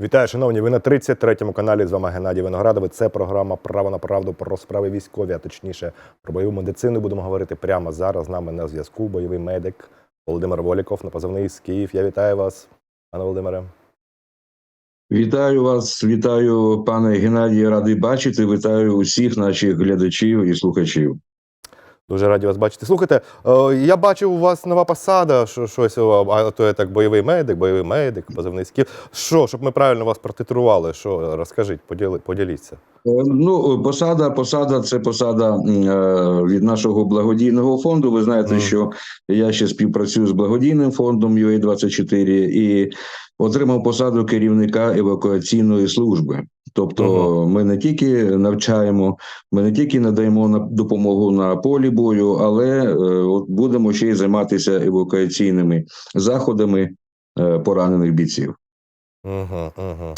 Вітаю, шановні. Ви на 33-му каналі. З вами Геннадій Виноградович. Це програма Право на правду про справи військові, а точніше про бойову медицину. Будемо говорити прямо зараз. З нами на зв'язку бойовий медик Володимир Воліков на позивний з Київ. Я вітаю вас, пане Володимире. Вітаю вас, вітаю, пане Геннадій, радий бачити. Вітаю усіх наших глядачів і слухачів. Дуже раді вас бачити. Слухайте, е, я бачив у вас нова посада, що щось, а то я так бойовий медик, бойовий медик, позивний Київ. Що, щоб ми правильно вас протитрували? Що розкажіть, поділи, поділіться. Е, Ну, посада, посада це посада е, від нашого благодійного фонду. Ви знаєте, Мгм. що я ще співпрацюю з благодійним фондом UA24 і отримав посаду керівника евакуаційної служби. Тобто, ми не тільки навчаємо, ми не тільки надаємо на допомогу на полі бою, але е, от будемо ще й займатися евакуаційними заходами е, поранених бійців. Угу, угу.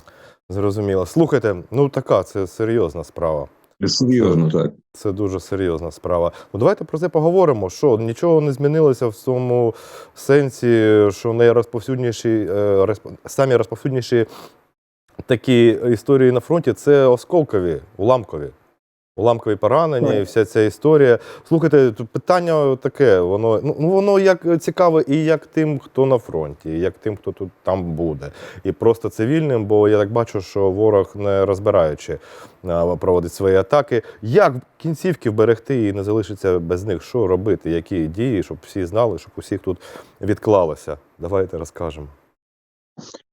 Зрозуміло. Слухайте, ну така це серйозна справа. Серйозно так. Це дуже серйозна справа. Ну давайте про це поговоримо. Що нічого не змінилося в тому сенсі, що найрозповсюдніші е, розп- самі розповсюдніші такі історії на фронті це осколкові, уламкові. Уламкові поранення і вся ця історія. Слухайте, питання таке, воно ну ну, воно як цікаве і як тим, хто на фронті, і як тим, хто тут там буде, і просто цивільним, бо я так бачу, що ворог не розбираючи проводить свої атаки. Як кінцівки вберегти і не залишиться без них? Що робити? Які дії, щоб всі знали, щоб усіх тут відклалося? Давайте розкажемо.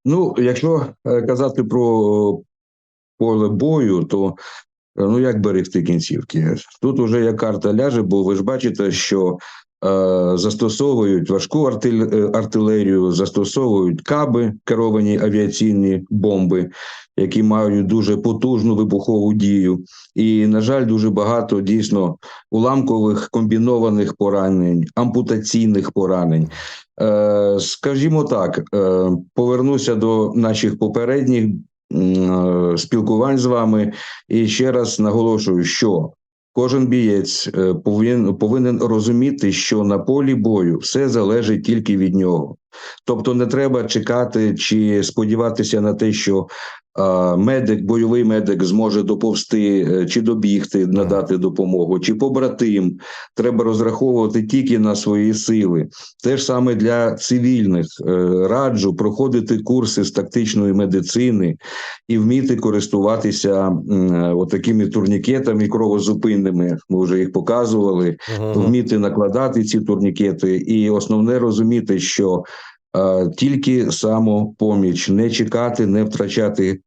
Ну, якщо е, казати про поле бою, то е, ну як берегти кінцівки? Тут уже як карта ляже, бо ви ж бачите, що застосовують важку е, артилерію, застосовують каби, керовані авіаційні бомби, які мають дуже потужну вибухову дію. І, на жаль, дуже багато дійсно уламкових комбінованих поранень, ампутаційних поранень. Е, Скажімо так, е, повернуся до наших попередніх е, спілкувань з вами і ще раз наголошую, що кожен бієць е, повинен, повинен розуміти, що на полі бою все залежить тільки від нього. Тобто не треба чекати чи сподіватися на те, що медик, бойовий медик зможе доповсти е, чи добігти, надати допомогу, чи побратим. Треба розраховувати тільки на свої сили. Те ж саме для цивільних Е, раджу проходити курси з тактичної медицини і вміти користуватися м, е, отакими турнікетами кровозупинними. Ми вже їх показували. Вміти накладати ці турнікети, і основне розуміти, що е, тільки самопоміч, не чекати, не втрачати е,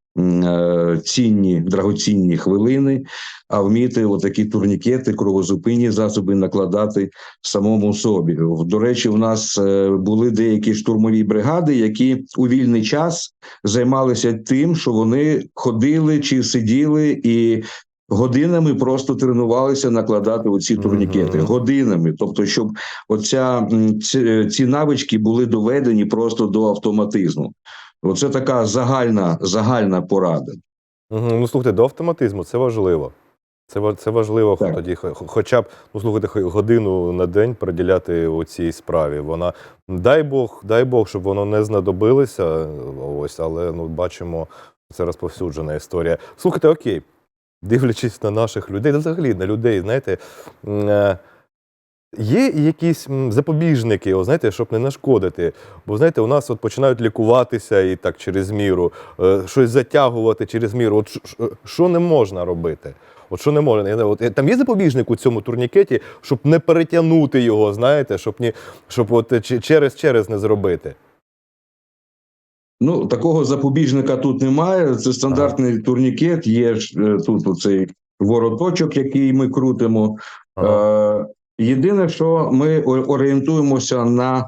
цінні драгоцінні хвилини, а вміти отакі турнікети, кровозупинні засоби накладати самому собі. До речі, в нас е, були деякі штурмові бригади, які у вільний час займалися тим, що вони ходили чи сиділи і. Годинами просто тренувалися накладати оці турнікети. Годинами, тобто, щоб оця ці, ці навички були доведені просто до автоматизму. Оце така загальна загальна порада. Угу. Ну слухайте, до автоматизму це важливо. Це, це важливо Так. тоді, хо- хо- хоча б ну, слухайте, годину на день приділяти у цій справі. Вона дай Бог, дай Бог, щоб воно не знадобилося. Ось, але ну бачимо, це розповсюджена історія. Слухайте, окей, дивлячись на наших людей, взагалі на людей, знаєте. Е, Є якісь запобіжники, о, знаєте, щоб не нашкодити. Бо знаєте, у нас от починають лікуватися і так через міру, е, щось затягувати через міру. От ш- що не можна робити? От що не можна? Я От, е, там є запобіжник у цьому турнікеті, щоб не перетягнути його, знаєте, щоб ні, щоб от е, через через не зробити. Ну, такого запобіжника тут немає. Це стандартний турнікет. Є ж е, тут оцей вороточок, який ми крутимо. Е, Єдине, що ми орієнтуємося на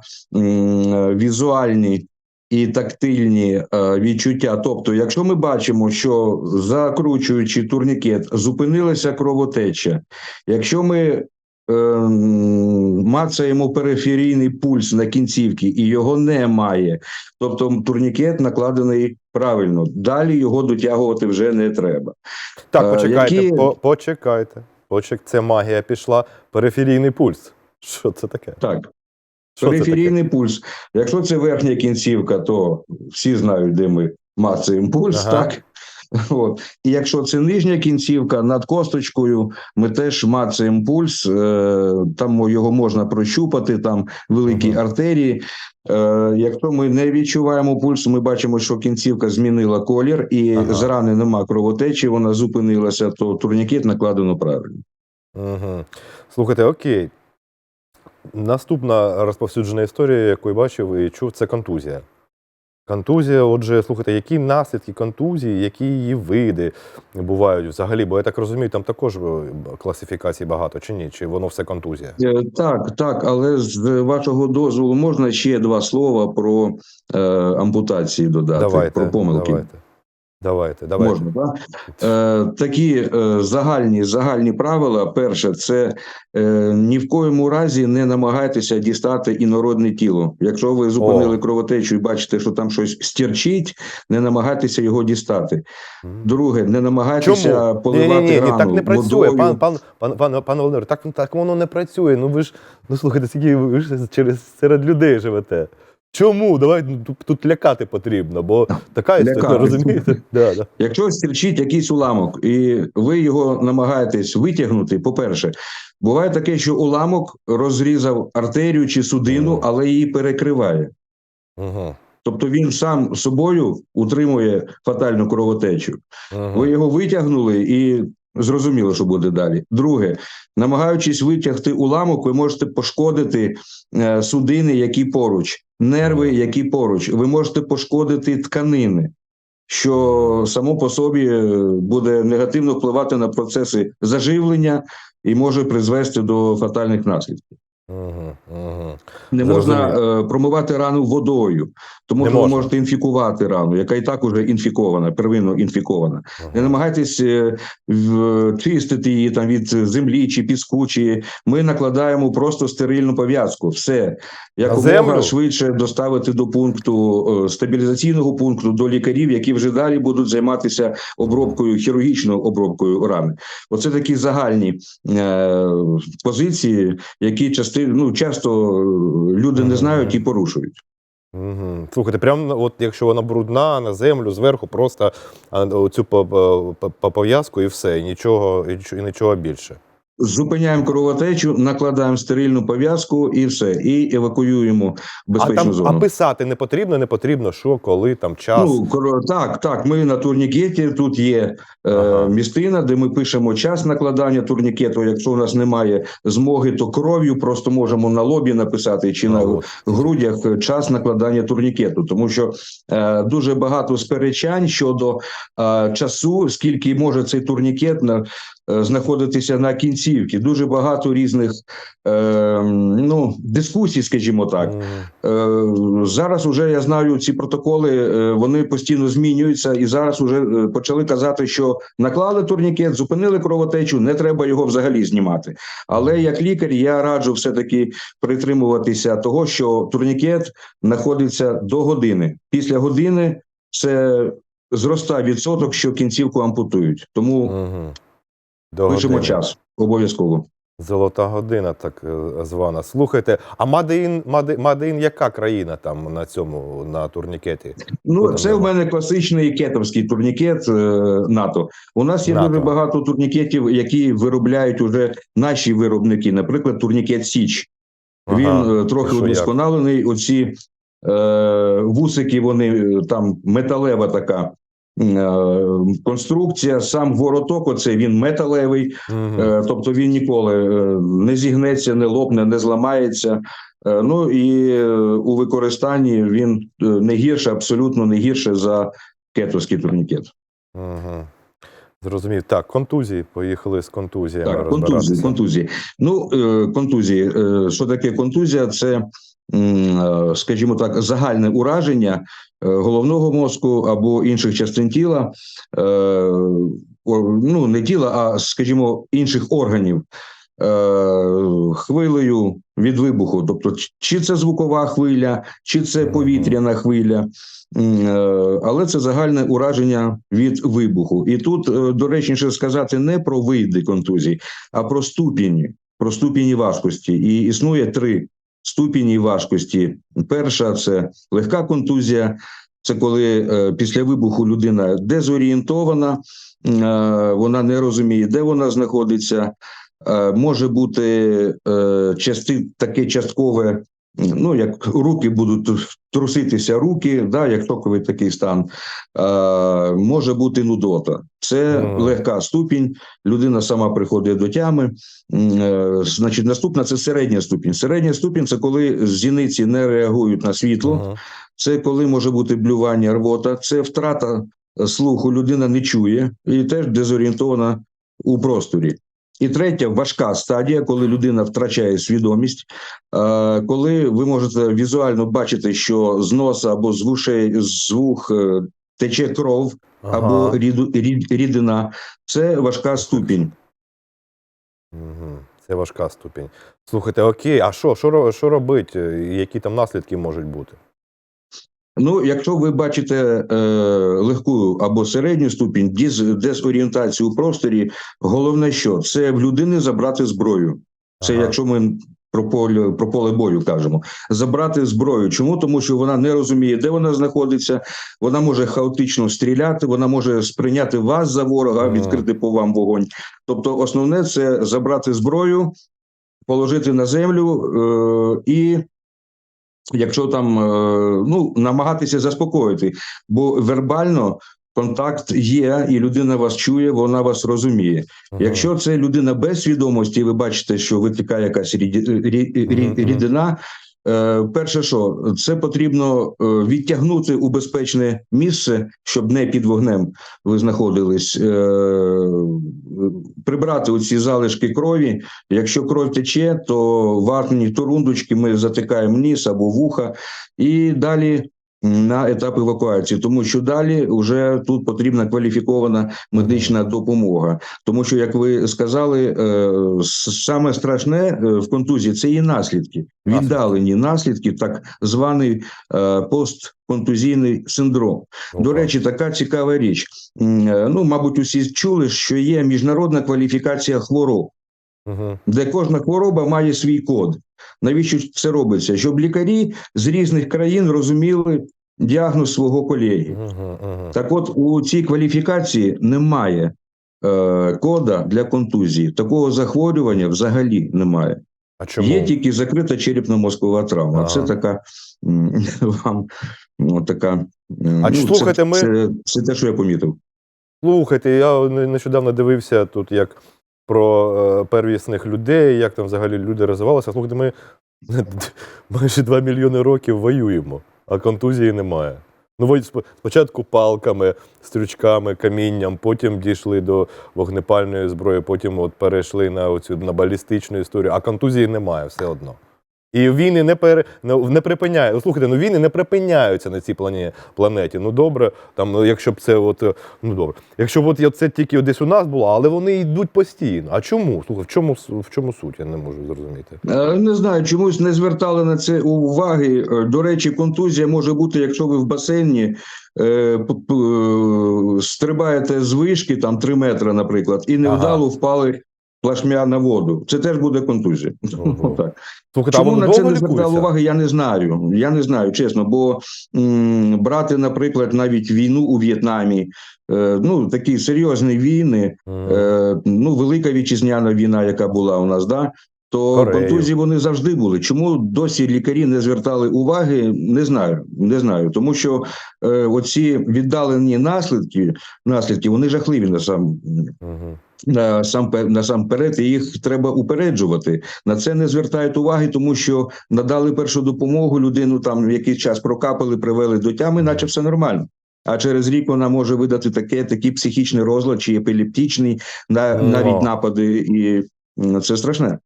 візуальні і тактильні е, відчуття. Тобто, якщо ми бачимо, що закручуючи турнікет, зупинилася кровотеча, якщо ми е, мацаємо периферійний пульс на кінцівці і його немає, тобто турнікет накладений правильно, далі його дотягувати вже не треба. Так, Е, почекайте, які- по, почекайте. Почек, це магія пішла. Периферійний пульс. Що це таке? Так. Що Периферійний таке? Пульс. Якщо це верхня кінцівка, то всі знають, де ми мацеімпульс, Ага. так? От. І якщо це нижня кінцівка над косточкою, ми теж мацаємо пульс, е, там його можна прощупати, там великі Мгм. артерії. Е, якщо ми не відчуваємо пульсу, ми бачимо, що кінцівка змінила колір, і Ага. з рани нема кровотечі, вона зупинилася, то турнікет накладено правильно. Угу. Слухайте, окей. Наступна розповсюджена історія, яку я бачив і чув, це контузія. Контузія, отже, слухайте, які наслідки контузії, які її види бувають взагалі? Бо я так розумію, там також е, класифікацій багато, чи ні? Чи воно все контузія? Е, Так, так, але з вашого дозволу можна ще два слова про е, ампутації додати, давайте, про помилки. давайте. Давайте, давайте. Можна, так? Е, такі е, загальні, загальні правила. Перше, це е, ні в коєму разі не намагайтеся дістати інородне тіло. Якщо ви зупинили О. кровотечу і бачите, що там щось стірчить, не намагайтеся його дістати. Друге, не намагайтеся Чому? Ні, поливати ні, ні, рану так не працює, водою. пан, пан, пан, пан, пан Володимир, так, так воно не працює. Ну ви ж, ну слухайте, скільки ви ж через серед людей живете. Чому? Давай ну, тут, тут лякати потрібно, бо така історія, розумієте? Да, да. Якщо стірчить якийсь уламок, і ви його намагаєтесь витягнути, по-перше, буває таке, що уламок розрізав артерію чи судину, але її перекриває. Угу. Тобто він сам собою утримує фатальну кровотечу. Угу. Ви його витягнули і зрозуміло, що буде далі. Друге, намагаючись витягти уламок, ви можете пошкодити е, судини, які поруч, нерви, які поруч. Ви можете пошкодити тканини, що само по собі е, буде негативно впливати на процеси заживлення і може призвести до фатальних наслідків. Угу. Угу. Не можна е, промивати рану водою, тому Не що ви можна. можете інфікувати рану, яка і так уже інфікована, первинно інфікована. Не намагайтесь е, в- чистити її там від землі чи піску. Чи ми накладаємо просто стерильну пов'язку. Все якомога швидше доставити до пункту е, стабілізаційного пункту до лікарів, які вже далі будуть займатися обробкою хірургічною обробкою рани. Оце такі загальні е, позиції, які части, ну, часто е, люди не знають і порушують. Угу. Слухайте, прям от якщо вона брудна на землю зверху, просто цю по- по- по- по- пов'язку і все, і нічого- і нічого більше. Зупиняємо кровотечу, накладаємо стерильну пов'язку і все, і евакуюємо в А безпечну там а писати не потрібно, не потрібно, що, коли, там час. Ну, так, так. Ми на турнікеті. Тут є е, Ага. містина, де ми пишемо час накладання турнікету. Якщо у нас немає змоги, то кров'ю просто можемо на лобі написати чи на Ну, грудях час накладання турнікету, тому що е, дуже багато сперечань щодо е, часу, скільки може цей турнікет на, знаходитися на кінцівці. Дуже багато різних е, ну, дискусій, скажімо так. Е, Зараз уже я знаю ці протоколи, е, вони постійно змінюються, і зараз уже е, почали казати, що наклали турнікет, зупинили кровотечу, не треба його взагалі знімати. Але як лікар я раджу все таки притримуватися того, що турнікет знаходиться до години. Після години це зростає відсоток, що кінцівку ампутують. Тому Мгм. До пишемо години. час обов'язково. Золота година, так е, звана. Слухайте, а Мадеїн, Маде- Мадеїн яка країна там на цьому на турнікеті? Ну, це в мене класичний кетовський турнікет е, НАТО. У нас є НАТО. дуже багато турнікетів, які виробляють уже наші виробники. Наприклад, турнікет Січ. Він е, трохи удосконалений. Оці е, вусики, вони е, там металева така конструкція. Сам вороток, оцей він металевий. Е, Тобто він ніколи е, не зігнеться, не лопне, не зламається. Е, Ну і е, у використанні він е, не гірше, абсолютно не гірше за кетовський турнікет. Мгм. Зрозумів. Так, контузії. Поїхали з контузіями Так, контузії. контузії. Ну, е, контузії. Е, Що таке контузія? Це, е, скажімо так, загальне ураження головного мозку або інших частин тіла, ну не тіла, а скажімо, інших органів. Е, Хвилею від вибуху, тобто чи це звукова хвиля, чи це повітряна хвиля, е, але це загальне ураження від вибуху. І тут е, доречніше сказати не про види контузій, а про ступені, про ступені важкості. І існує три ступені важкості. Перша це легка контузія, Це коли е, після вибуху людина дезорієнтована, е, вона не розуміє, де вона знаходиться. Е, може бути е, части, таке часткове, ну як руки будуть труситися руки, да, як токовий такий стан. Е, може бути нудота. Це Мгм. легка ступінь. Людина сама приходить до тями. Е, Значить, наступна це середня ступінь. Середня ступінь це коли зіниці не реагують на світло. Мгм. Це коли може бути блювання, рвота, це втрата слуху, людина не чує і теж дезорієнтована у просторі. І третя важка стадія, коли людина втрачає свідомість, е, коли ви можете візуально бачити, що з носа або з вушей, з вух е, тече кров або Ага. ріду, рід, рідина, це важка ступінь. Це важка ступінь. Слухайте, окей, а що, що, що робити? Які там наслідки можуть бути? Ну, якщо ви бачите е, легку або середню ступінь діз, дезорієнтацію у просторі, головне що це в людини забрати зброю. Це Ага. якщо ми про поле, про поле бою кажемо, забрати зброю. Чому? Тому що вона не розуміє, де вона знаходиться, вона може хаотично стріляти, вона може сприйняти вас за ворога, відкрити по вам вогонь. Тобто, основне це забрати зброю, положити на землю е, і якщо там е, ну намагатися заспокоїти, бо вербально контакт є, і людина вас чує, вона вас розуміє. Якщо це людина без свідомості, і ви бачите, що витікає якась рідина. Е, Перше, що це потрібно е, відтягнути у безпечне місце, щоб не під вогнем ви знаходились, е, прибрати оці залишки крові. Якщо кров тече, то ватні турундочки ми затикаємо ніс або вуха, і далі на етап евакуації, тому що далі вже тут потрібна кваліфікована медична допомога. Тому що, як ви сказали, е, саме страшне е, в контузії це її наслідки, віддалені наслідки, так званий е, постконтузійний синдром. До речі, така цікава річ. Ну, мабуть, усі чули, що є міжнародна кваліфікація хвороб, де кожна хвороба має свій код. Навіщо це робиться? Щоб лікарі з різних країн розуміли діагноз свого колеги. Мгм, мгм. Так, от у цій кваліфікації немає е, кода для контузії. Такого захворювання взагалі немає. А чому? Є тільки закрита черепно-мозкова травма. Ага. Це така вам ну, така. А ну, слухайте, це, ми- це, це те, що я помітив. Слухайте, я нещодавно дивився тут як про е, первісних людей, як там взагалі люди розвивалися. Слухайте, ми майже 2 мільйони років воюємо, а контузії немає. Ну, спочатку палками, стрючками, камінням, потім дійшли до вогнепальної зброї, потім от перейшли на оцю на балістичну історію, а контузії немає все одно. І війни не пере не, не припиняють. Слухайте, ну війни не припиняються на цій плані, планеті. Ну добре, там, ну, якщо б це от, ну добре. Якщо б от це тільки десь у нас було, але вони йдуть постійно. А чому? Слухай, в чому с- в чому суть? Я не можу зрозуміти. Е, Не знаю, чомусь не звертали на це уваги. Е, До речі, контузія може бути, якщо ви в басейні е, стрибаєте з вишки, там 3 метри, наприклад, і невдало впали плашмя на воду. Це теж буде контузія. Ого. Отак. Слухайте, Чому на це не звертали уваги, я не знаю. Я не знаю, чесно. Бо м, брати, наприклад, навіть війну у В'єтнамі, е, ну такі серйозні війни, е, ну, велика вітчизняна війна, яка була у нас, да, то Корею. контузії вони завжди були. Чому досі лікарі не звертали уваги? Не знаю. Не знаю. Тому що е, оці віддалені наслідки, наслідки вони жахливі на сам. Мгм. Сам насамперед, і їх треба упереджувати. На це не звертають уваги, тому що надали першу допомогу людину там якийсь час прокапали, привели до тями, наче все нормально. А через рік вона може видати таке, такі психічний розлад чи епілептичні, на, навіть напади, і це страшне.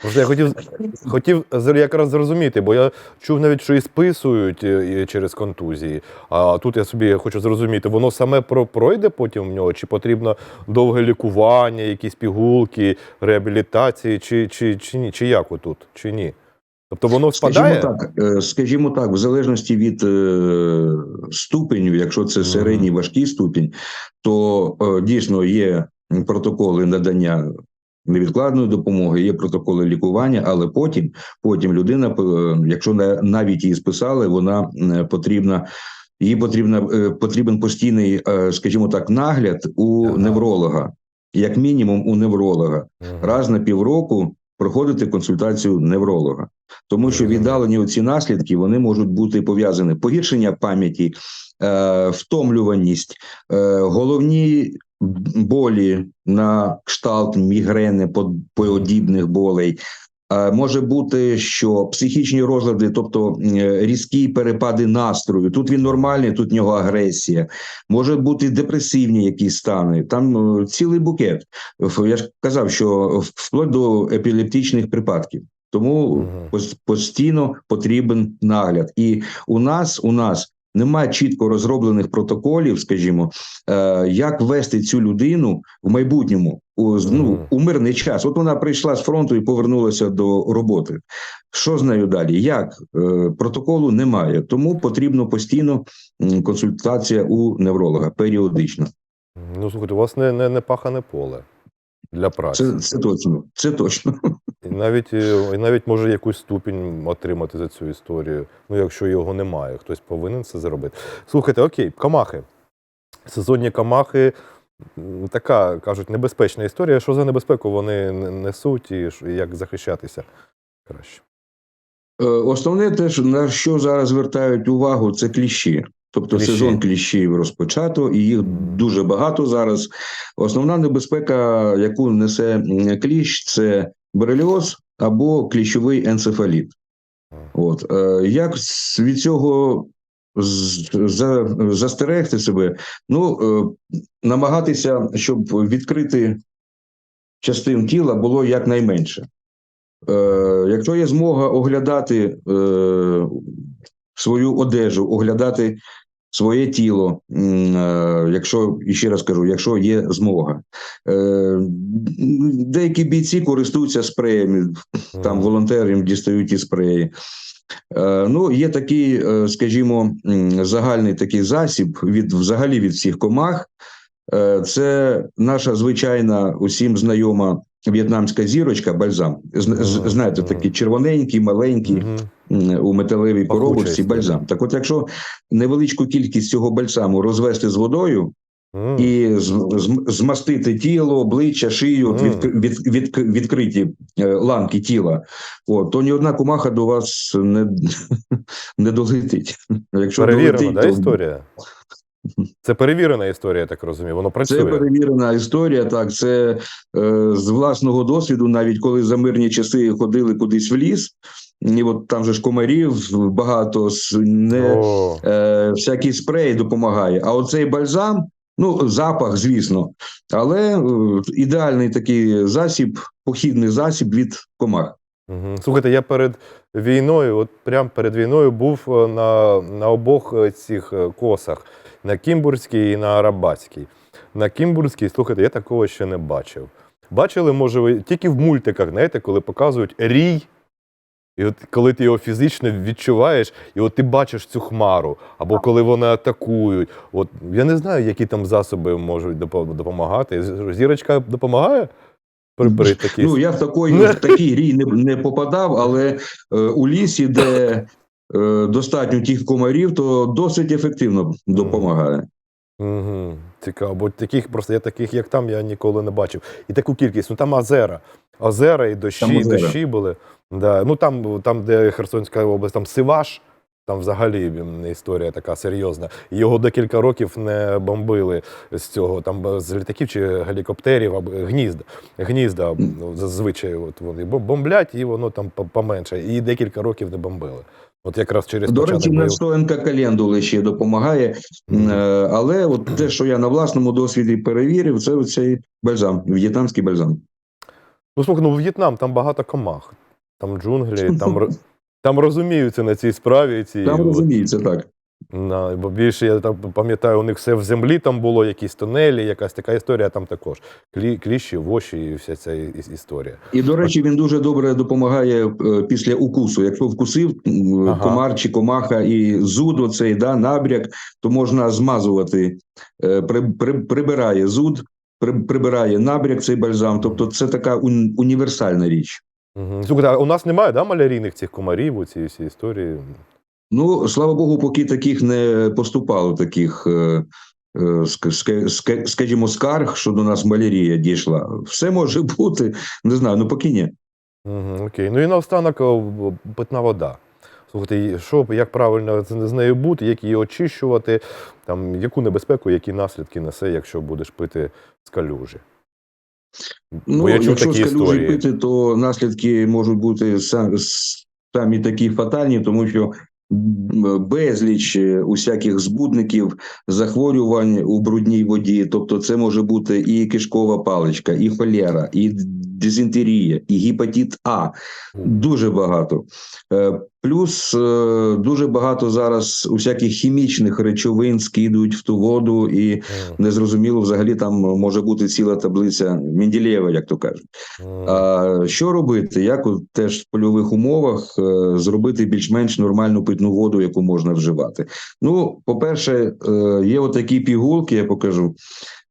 Просто я хотів, хотів якраз зрозуміти, бо я чув навіть, що і списують е, через контузії. А тут я собі хочу зрозуміти, воно саме пройде потім в нього, чи потрібно довге лікування, якісь пігулки, реабілітації, чи, чи, чи ні, чи як отут, чи ні? Тобто воно спадає? Скажімо так, е, скажімо так, в залежності від е, ступеню, якщо це середній важкий ступінь, то дійсно є протоколи надання невідкладної допомоги, є протоколи лікування, але потім, потім людина, е, якщо на- навіть її списали, вона е, потрібна їй потрібна, е, потрібен постійний, скажімо так, нагляд у Ага. невролога, як мінімум у невролога. Мгм. Раз на півроку проходити консультацію невролога, тому що віддалені ці наслідки вони можуть бути пов'язані погіршення пам'яті, втомлюваність, головні болі на кшталт мігрени, подібних болей. Е, Може бути, що психічні розлади, тобто е, різкі перепади настрою. Тут він нормальний, тут в нього агресія. Може бути депресивні якісь стани. Там е, цілий букет. Я ж казав, що вплоть до епілептичних припадків. Тому постійно потрібен нагляд. І у нас у нас немає чітко розроблених протоколів, скажімо, е, як вести цю людину в майбутньому у, ну, у мирний час. От вона прийшла з фронту і повернулася до роботи. Що з нею далі? Як Е, протоколу немає, тому потрібно постійно консультація у невролога періодично. Ну, слухайте, у вас не, не, не пахане поле для праці. Це, це точно. Це точно. І навіть, е, і навіть може якусь ступінь отримати за цю історію. Ну, якщо його немає, хтось повинен це зробити. Слухайте, окей, камахи. Сезонні камахи така, кажуть, небезпечна історія. Що за небезпеку вони несуть і як захищатися краще? Е, Основне те, на що зараз звертають увагу, це кліщі. Тобто Кліщі. сезон кліщів розпочато, і їх дуже багато зараз. Основна небезпека, яку несе кліщ, це бореліоз або кліщовий енцефаліт. От е, як від цього за, застерегти себе? Ну е, намагатися, щоб відкрити частин тіла було якнайменше. Е, якщо є змога оглядати свою одежу, оглядати своє тіло, е, якщо і ще раз кажу, якщо є змога, е, деякі бійці користуються спреями, там Мгм. дістають ті спреї. Е, Ну, є такий, скажімо, загальний такий засіб від взагалі від всіх комах. Це наша звичайна усім знайома в'єтнамська зірочка, бальзам. З- Знаєте, такий червоненький, маленький у металевій коробочці бальзам. Так, от, якщо невеличку кількість цього бальзаму розвести з водою М. і з- з- змастити тіло, обличчя, шию, от Мгм. відк- від, від, відкриті е, ланки тіла, от, то ні одна кумаха до вас не, не долетить. Якщо Перевірена, долетить, да, то історія? Це перевірена історія, я так розумію. Воно Це працює. перевірена історія. Так, це е, з власного досвіду, навіть коли за мирні часи ходили кудись в ліс, і от там же ж комарів багато не О, е, всякий спрей допомагає. А оцей бальзам, ну запах, звісно, але е, ідеальний такий засіб, похідний засіб від комах. Мгм. Слухайте, я перед війною, от прямо перед війною, був е, на, на обох е, цих е, косах: на Кімбурзькій і на Арабатській. На Кімбурзькій, слухайте, я такого ще не бачив. Бачили, може, ви тільки в мультиках, знаєте, коли показують рій. І от коли ти його фізично відчуваєш, і от ти бачиш цю хмару, або коли вони атакують. От я не знаю, які там засоби можуть допомагати. Зірочка допомагає при, при такій Ну я в такої в такий рій не, не попадав, але е, у лісі, де е, достатньо тих комарів, то досить ефективно допомагає. Угу. Цікаво, бо таких просто я таких, як там, я ніколи не бачив. І таку кількість. Ну там озера. Озера і дощі, Там і дощі були. Да. Ну там, там, де Херсонська область, там Сиваш, там взагалі історія така серйозна. Його декілька років не бомбили з цього, там е, з літаків чи гелікоптерів, або гнізда. Гнізда ну, зазвичай от вони бомблять, і воно там поменше. І декілька років не бомбили. От якраз через До речі, настоянка календули ще допомагає. Мгм. Е, Але от те, що я на власному досвіді перевірив, це цей бальзам, в'єтнамський бальзам. Ну, слухай, ну В'єтнам, там багато комах. Там джунглі, там, там розуміються на цій справі. Ці, Там от, так. на, бо більше я там пам'ятаю, у них все в землі там було, якісь тунелі, якась така історія там також. Клі, кліщі, воші і вся ця історія. І до речі, він дуже добре допомагає е, після укусу. Якщо вкусив Ага. комар чи комаха і зуд, оцей да, набряк, то можна змазувати, Е, при, при, прибирає зуд, при, прибирає набряк цей бальзам. Тобто це така ун, універсальна річ. Угу. Слухайте, а у нас немає да, малярійних цих комарів, у цій всій історії. Ну, слава Богу, поки таких не поступало, таких, е, е, ск- ска- ска- скажімо, скарг, що до нас малярія дійшла. Все може бути, не знаю, ну поки ні. Угу, окей. Ну і наостанок питна вода. Слухайте, що, як правильно з з нею бути, як її очищувати, там, яку небезпеку, які наслідки несе, якщо будеш пити з калюжі? Ну, я чув якщо такі з калюжі пити, то наслідки можуть бути сам- самі такі фатальні, тому що безліч е, усяких збудників, захворювань у брудній воді. Тобто, це може бути і кишкова паличка, і холера, і дизентерія, і гепатит А. Дуже багато. Е, Плюс е, дуже багато зараз усяких хімічних речовин скидують в ту воду, і незрозуміло взагалі там може бути ціла таблиця Менділєєва, як то кажуть. А що робити? Як от теж в польових умовах е, зробити більш-менш нормальну питну воду, яку можна вживати? Ну, по-перше, є отакі пігулки, я покажу.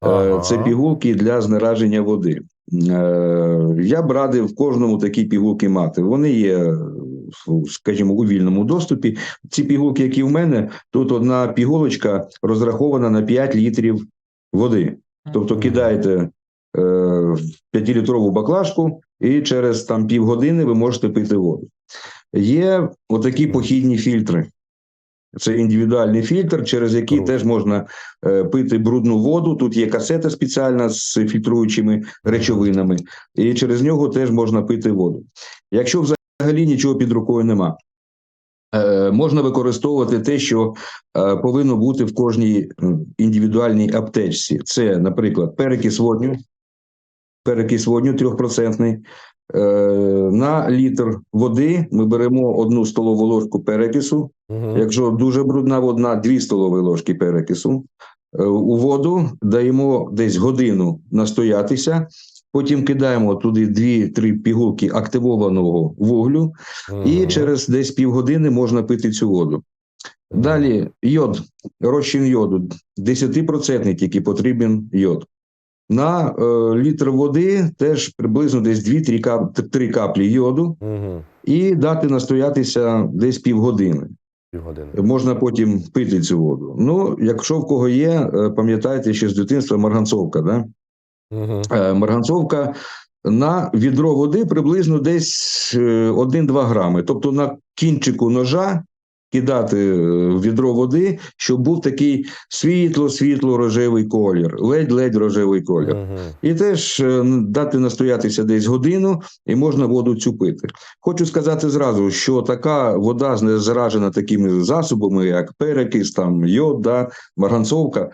Ага. Це пігулки для знераження води. Е, Я б радив кожному такі пігулки мати. Вони є, скажімо, у вільному доступі. Ці пігулки, які в мене, тут одна пігулочка розрахована на 5 літрів води. Тобто кидаєте е, 5-літрову баклажку, і через там півгодини ви можете пити воду. Є отакі похідні фільтри. Це індивідуальний фільтр, через який Круто. теж можна е, пити брудну воду. Тут є касета спеціальна з фільтруючими речовинами, і через нього теж можна пити воду. Якщо взагалі нічого під рукою нема, е, можна використовувати те, що е, повинно бути в кожній індивідуальній аптечці. Це, наприклад, перекис водню, перекис водню трьохпроцентний. Е, На літр води ми беремо одну столову ложку перекису, Мгм. Якщо дуже брудна водна, 2 столові ложки перекису. Е, У воду даємо десь годину настоятися, потім кидаємо туди 2-3 пігулки активованого вуглю, і через десь півгодини можна пити цю воду. Далі йод, розчин йоду, 10% тільки потрібен йод. На е, літр води теж приблизно десь 2-3 кап- 3 каплі йоду, Мгм. і дати настоятися десь півгодини. Півгодини. Можна потім пити цю воду. Ну, якщо в кого є, е, пам'ятаєте ще з дитинства марганцовка, да? Е, Марганцовка на відро води приблизно десь е, 1-2 грами. Тобто на кінчику ножа кидати е, в відро води, щоб був такий світло-світло рожевий колір, ледь-ледь рожевий колір. Мгм. І теж е, дати настоятися десь годину, і можна воду цю пити. Хочу сказати зразу, що така вода знезаражена такими засобами, як перекис, там йод, да, марганцовка, е,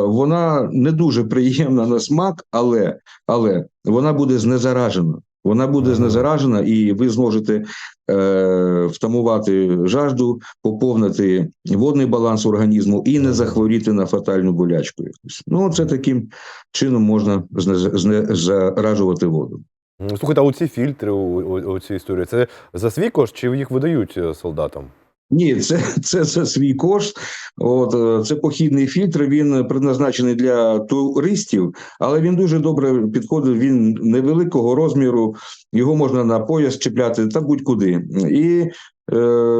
вона не дуже приємна на смак, але, але вона буде знезаражена. Вона буде знезаражена, і ви зможете е, втамувати жажду, поповнити водний баланс організму і не захворіти на фатальну болячку. якусь. Ну, це таким чином можна знез- знезаражувати воду. Слухайте, а оці фільтри цій історії, це за свій кошт чи їх видають е, солдатам? Ні, це, це за свій кошт. От е, це похідний фільтр. Він предназначений для туристів, але він дуже добре підходить. Він невеликого розміру. Його можна на пояс чіпляти та будь-куди. І е,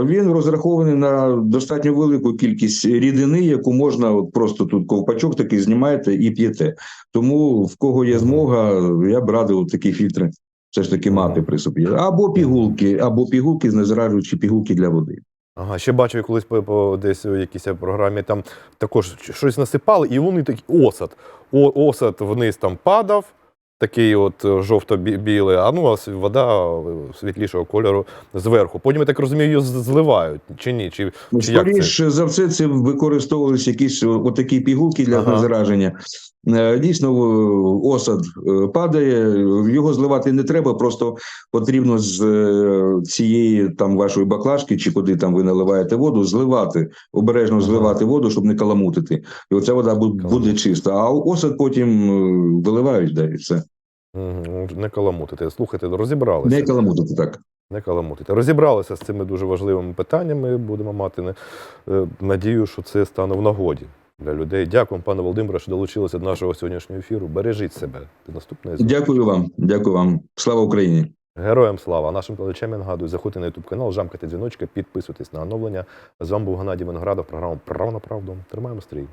він розрахований на достатньо велику кількість рідини, яку можна от просто тут ковпачок такий знімаєте і п'єте. Тому в кого є змога, я б радив такі фільтри. Все ж таки мати при собі. Або пігулки, або пігулки, знезаражуючі пігулки для води. Ага, ще бачив колись по, по десь у якійсь програмі, там також щось насипали, і вони такі осад. О, осад вниз там падав, такий от е, жовто-білий, а ну а вода е, світлішого кольору зверху. Потім, я так розумію, її зливають чи ні? Чи, чи? Скоріше за все, це використовувалися якісь отакі пігулки для Ага. знезараження. Е, Дійсно, осад е, падає, його зливати не треба, просто потрібно з е, цієї там вашої баклажки, чи куди там ви наливаєте воду, зливати, обережно зливати воду, щоб не каламутити. І оця вода буде чиста. А осад потім виливають, да, і все. Не каламутити. Слухайте, розібралися. Не каламутити так. Не каламутити. Розібралися з цими дуже важливими питаннями. Будемо мати надію, що це стане в нагоді для людей. Дякую, пане Володимире, що долучилися до нашого сьогоднішнього ефіру. Бережіть себе до наступної зустрічі. Дякую вам. Дякую вам. Слава Україні. Героям слава! Нашим глядачам я нагадую, заходьте на YouTube канал, жамкайте дзвіночки, підписуйтесь на оновлення. З вами був Геннадій Виноградов, програма Право на правду. Тримаємо стрій.